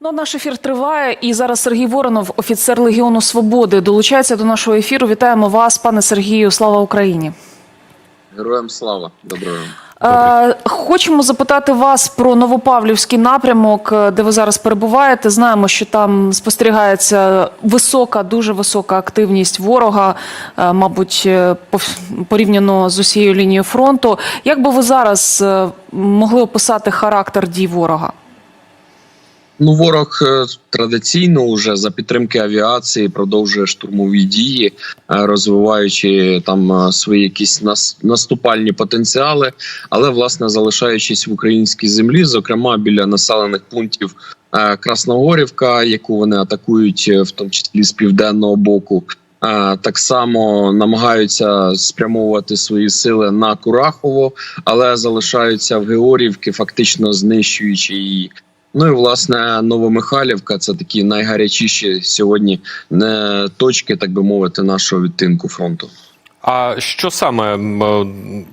Ну, наш ефір триває, і зараз Сергій Воронов, офіцер Легіону Свободи, долучається до нашого ефіру. Вітаємо вас, пане Сергію. Слава Україні. Героям слава, доброго. Е, хочемо запитати вас про Новопавлівський напрямок, де ви зараз перебуваєте. Знаємо, що там спостерігається висока, дуже висока активність ворога, мабуть, е, порівняно з усією лінією фронту. Як би ви зараз е, могли описати характер дій ворога? Ну, ворог е, традиційно вже за підтримки авіації продовжує штурмові дії, е, розвиваючи там е, свої якісь нас- наступальні потенціали, але власне залишаючись в українській землі, зокрема біля населених пунктів Красногорівка, яку вони атакують, в тому числі з південного боку. Так само намагаються спрямовувати свої сили на Курахово, але залишаються в Георгіївки, фактично знищуючи її. Ну і власне Новомихайлівка це такі найгарячіші сьогодні не точки, так би мовити, нашого відтинку фронту. А що саме е,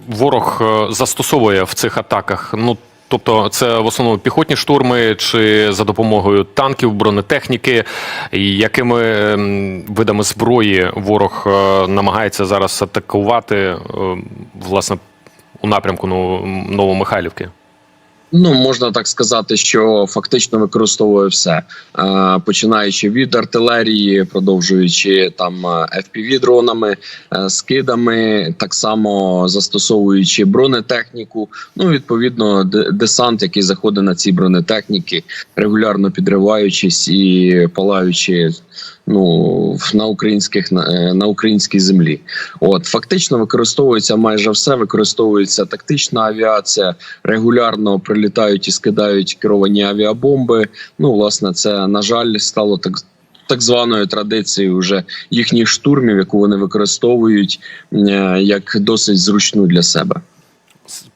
ворог е, застосовує в цих атаках? Ну тобто, це в основному піхотні штурми, чи за допомогою танків, бронетехніки, якими ем, видами зброї ворог е, намагається зараз атакувати е, власне у напрямку Ну- Новомихайлівки? Ну можна так сказати, що фактично використовує все, Е, починаючи від артилерії, продовжуючи там fpv дронами, е, скидами, так само застосовуючи бронетехніку. Ну відповідно, де- десант, який заходить на ці бронетехніки, регулярно підриваючись і палаючи. Ну на українських на, е, на українській землі, от фактично використовується майже все. Використовується тактична авіація, регулярно прилітають і скидають керовані авіабомби. Ну, власне, це на жаль стало так. Так званою традицією вже їхніх штурмів, яку вони використовують е, як досить зручну для себе.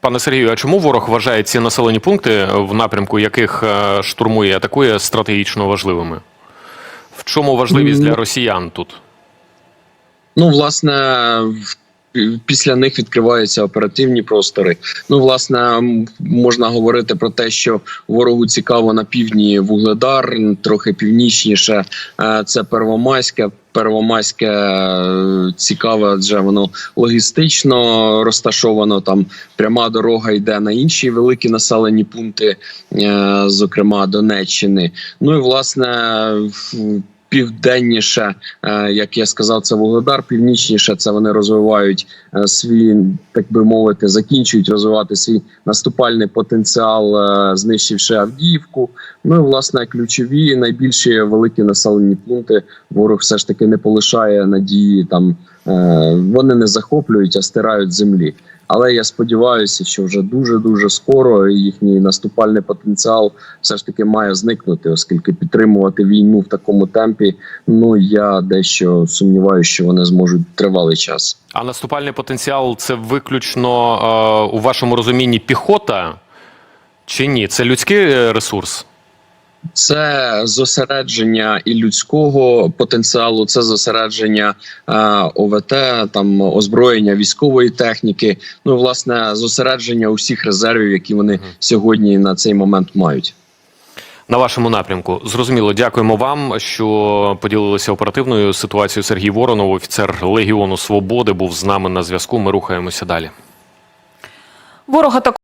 Пане Сергію, а чому ворог вважає ці населені пункти, в напрямку яких е, штурмує атакує стратегічно важливими? Чому важливість для росіян тут? Ну, власне, після них відкриваються оперативні простори. Ну, власне, можна говорити про те, що ворогу цікаво на півдні Вугледар, трохи північніше. е, Це Первомайське. Первомайське е, цікаве, адже воно логістично розташовано. Там пряма дорога йде на інші великі населені пункти, е, зокрема Донеччини. Ну і власне південніше, е, як я сказав, це Вугледар, північніше це вони розвивають е, свій, так би мовити, закінчують розвивати свій наступальний потенціал, е, знищивши Авдіївку. Ну і власне ключові найбільші великі населені пункти. Ворог все ж таки не полишає надії. Там вони не захоплюють, а стирають землі. Але я сподіваюся, що вже дуже дуже скоро їхній наступальний потенціал все ж таки має зникнути, оскільки підтримувати війну в такому темпі. Ну я дещо сумніваюся, що вони зможуть тривалий час. А наступальний потенціал це виключно е, у вашому розумінні піхота чи ні? Це людський е, ресурс? Це зосередження і людського потенціалу, це зосередження е, ОВТ, там озброєння військової техніки. Ну власне, зосередження усіх резервів, які вони сьогодні на цей момент мають. На вашому напрямку зрозуміло, дякуємо вам, що поділилися оперативною ситуацією. Сергій Воронов, офіцер Легіону Свободи, був з нами на зв'язку. Ми рухаємося далі. Ворог атакує